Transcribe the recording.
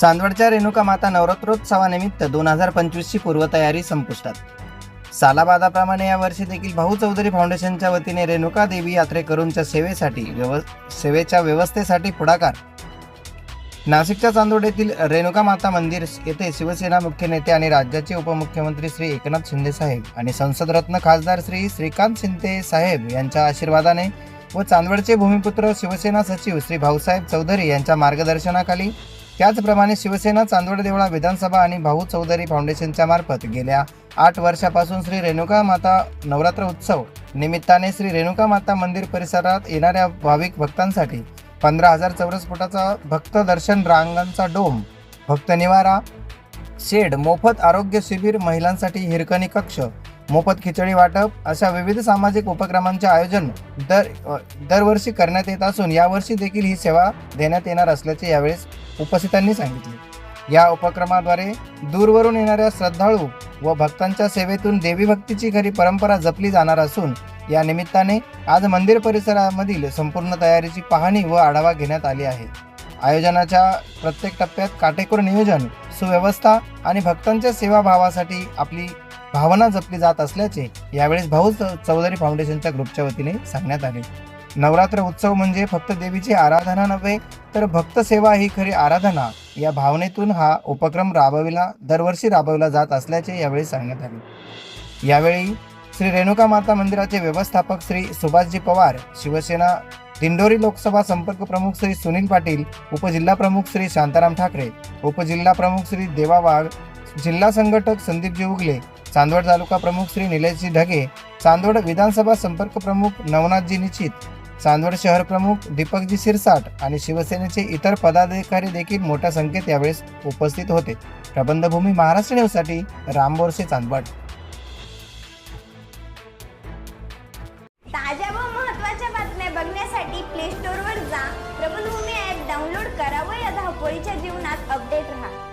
चांदवडच्या रेणुका माता नवरात्रोत्सवानिमित्त दोन हजार पंचवीसची पूर्वतयारी संपुष्टात. सालाबादाप्रमाणे यावर्षी देखील भाऊ चौधरी फाउंडेशनच्या वतीने रेणुका देवी यात्रेकरूंच्या सेवेसाठी व्यव सेवेच्या व्यवस्थेसाठी पुढाकार. नाशिकच्या चांदोड येथील रेणुका माता मंदिर येथे शिवसेना मुख्य नेते आणि राज्याचे उपमुख्यमंत्री श्री एकनाथ शिंदे साहेब आणि संसदरत्न खासदार श्री श्रीकांत शिंदे साहेब यांच्या आशीर्वादाने व चांदवडचे भूमिपुत्र शिवसेना सचिव श्री भाऊसाहेब चौधरी यांच्या मार्गदर्शनाखाली त्याचप्रमाणे शिवसेना चांदवड देवळा विधानसभा आणि भाऊ चौधरी फाउंडेशनच्या मार्फत गेल्या आठ वर्षापासून श्री रेणुका माता नवरात्र उत्सव निमित्ताने श्री रेणुका माता मंदिर परिसरात येणाऱ्या भाविक भक्तांसाठी पंधरा हजार चौरस फुटाचा भक्त दर्शन रांगांचा डोम भक्त निवारा शेड मोफत आरोग्य शिबिर महिलांसाठी हिरकणी कक्ष मोफत खिचडी वाटप अशा विविध सामाजिक उपक्रमांचे आयोजन दर दरवर्षी करण्यात येत असून यावर्षी देखील ही सेवा देण्यात येणार असल्याचे यावेळेस उपस्थितांनी सांगितले. या उपक्रमाद्वारे दूरवरून येणाऱ्या श्रद्धाळू व भक्तांच्या सेवेतून देवी भक्तीची खरी परंपरा जपली जाणार असून या निमित्ताने आज मंदिर परिसरामधील संपूर्ण तयारीची पाहणी व आढावा घेण्यात आली आहे. आयोजनाच्या प्रत्येक टप्प्यात काटेकोर नियोजन सुव्यवस्था आणि भक्तांच्या सेवाभावासाठी आपली भावना जपली जात असल्याचे यावेळेस भाऊ चौधरी फाउंडेशनच्या ग्रुपच्या वतीने सांगण्यात आले. नवरात्र उत्सव म्हणजे फक्त देवीची आराधना नव्हे तर भक्त सेवा ही खरी आराधना. या भावनेतून हा उपक्रम राबविला दरवर्षी राबविला जात असल्याचे यावेळी सांगण्यात आले. यावेळी श्री रेणुका माता मंदिराचे व्यवस्थापक श्री सुभाषजी पवार शिवसेना दिंडोरी लोकसभा संपर्क प्रमुख श्री सुनील पाटील उपजिल्हा प्रमुख श्री शांताराम ठाकरे उपजिल्हा प्रमुख श्री देवा वाघ जिल्हा संघटक संदीपजी उगले चांदवड तालुका प्रमुख श्री निलेशजी ढगे चांदवड विधानसभा संपर्क प्रमुख नवनाथजी निश्चित चांदवड शहर प्रमुख दीपकजी सिरसाट आणि शिवसेनेचे इतर पदाधिकारी देखील मोठ्या संख्येत यावेळेस उपस्थित होते. प्रबंधभूमी महाराष्ट्र न्यूजसाठी राम बोरसे चांदवड. ताज्या व महत्त्वाच्या बातम्या बघण्यासाठी प्ले स्टोअरवर जा. प्रबंधभूमी ॲप डाउनलोड करा व या धावपळीच्या जीवनात अपडेट राहा.